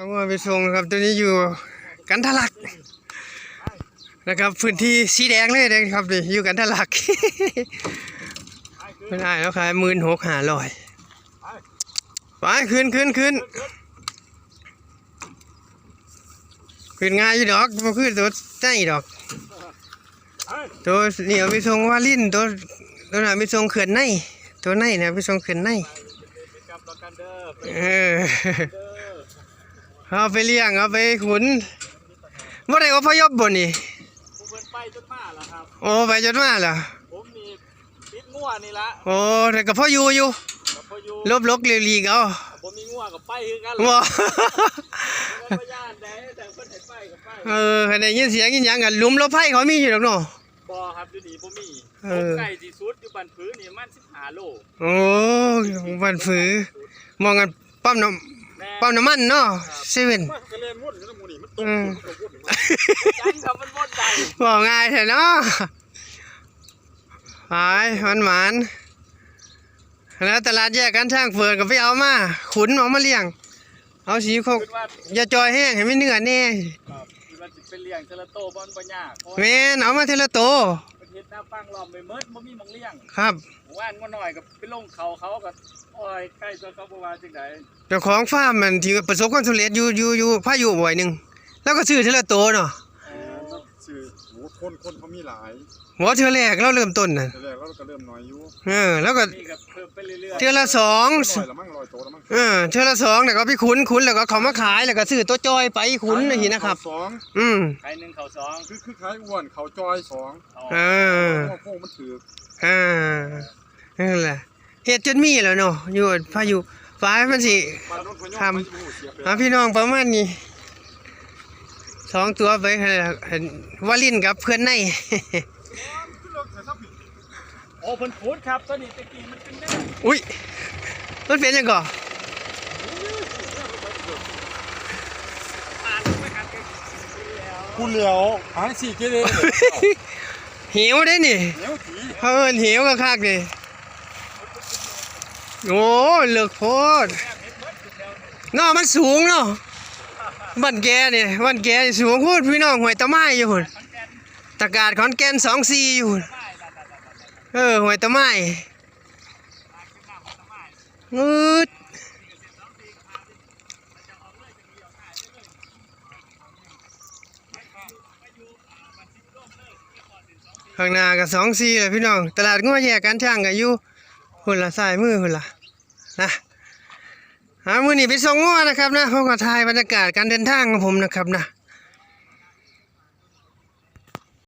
เอามาไปส่งครับตัวนี้อยู่กันทะลักนะครับพื้นที่สีแดงเลยนะครับนี่อยู่กันทะลักไม่ได้แล้วขายหมื่นหกหาลอยไปขึ้นขึ้นขึ้นขึ้นง่ายอยู่ดอกมันขึ้นตัวใจดอก ตัวเหนียวไปส่งว่าลิ้นตัวตัวน่ะไปส่งเขื่อนในตัวในนะไปส่งเขื่อนในเออ เด้อเอาไปเลี้ยงเอาไปขุนบ่ได้อพยพบ่นี่ผู้เพิ่นไปจนมาแล้วครับ โอ้ไปจนมาแล้วผมนี่ปิดงัวนี่ละโอ้แต่ก็พออยู่อยู่กับพ่ออยู่ลบลกเลีกๆเอาผมมีงัวกับไปคือกันบ่พยานได้แต่เพิ่นให้ไปกับไปเออคันได้ยินเสียงยินหยังกันหลุมลบไผเขามีอยู่ดอกเนาะบ่ครับอยู่นี่บ่มีเอผมอไก่ที่สุดอยู่บ้านผือนี่มัน15โลโอ้บ้านฝือมองกันปั๊มน้ำแม่ ปั๊มน้ำมันเนาะเซเว่นมันก็เล่นวุ่นกันแล้วหมูนี่มันตกอืมมันก็วุ่นมันจันกับมันบ่ได้บ่ง่ายแท้เนาะหายมันหมานแล้วตลาดแยกกันช่างเฟินก็ไปเอามาขุนเอามาเลี้ยง เอาสีโคกคิดว่าอย่าจอยแห้งให้ไม่เนื้อแน่ครับคิดว่าสิเป็นเลี้ยงเทละโตบ่มันบ่ยากเพราะแม่นเอามาเทละโต ฟังล้อมไปเมิดบ่มีหมองเลี้ยงครับ ว่านงัวน้อยก็ไปลงเขาเขาก็โอ้ยใกล้ตัวเขาบ่ว่าจังได๋เจ้าของฟาร์มมันที่ประสบความสำเร็จอยู่อยู่อยู่พายุบ่อยหนึงแล้วก็ซื้อเทละโตเนาะ เออต้องสื่อโหคนคนเขามีหลายหัวเทือแรกเราเริ่มต้นน่ะแต่แรกเราก็เริ่มน้อยอยู่เออแล้วก็นี่ก็เพิ่มไปเรื่อยๆเทือละสองลอยละมั่งลอยโตละมั่งเออเทือละสองแล้วก็ไปขุนขุนแล้วก็เขามาขายแล้วก็ซื้อตัวจอยไปขุนอย่างนี้นะครับเขาสองอืมไข่หนึ่งเข่าสองคือคือคล้ายอ้วนเขาจอยสองเออเพราะว่าพวกมันถืออ่านั่นแหละเฮ็ดจนมีแล้วเนาะอยู่พายุฟ้ามันสิ มาโดนพยองทำมันจะหูเสียไป หาพี่น้องประมาณนี้ สองตัวไปให้เห็นวาลินกับเพื่อนในขึ้นรถเสียทรัพย์ผิดโอ้เพิ่นพูดครับตอนนี้ตะกี้มันเป็นแน่อุ้ยมันเป็นยังก่ออ่านไปกันกันแล้วกูเหลียวหางสี่เกเรหิวได้นี่เหนียวถีเพิ่นหิวก็คักนี่โอ้เลือกโพดเนาะมันสูงเนาะ บ้านแกนี่บ้านแกนี่สูงพูดพี่น้องหวยตะไม้อยู่หุ่นตะกาดขอนแก่นสองสี่อยู่หุ่นเออหวยตะไม้งืดข้างหน้ากับสองสี่เลยพี่น้อง ตลาดงัวแยกกันช่างกับอยู่หุ่นละสายมือหุ่นละนะ หามือนี่ไปส่งง้อนะครับนะผมก็ถ่ายบรรยากาศการเดินทางของผมนะครับนะ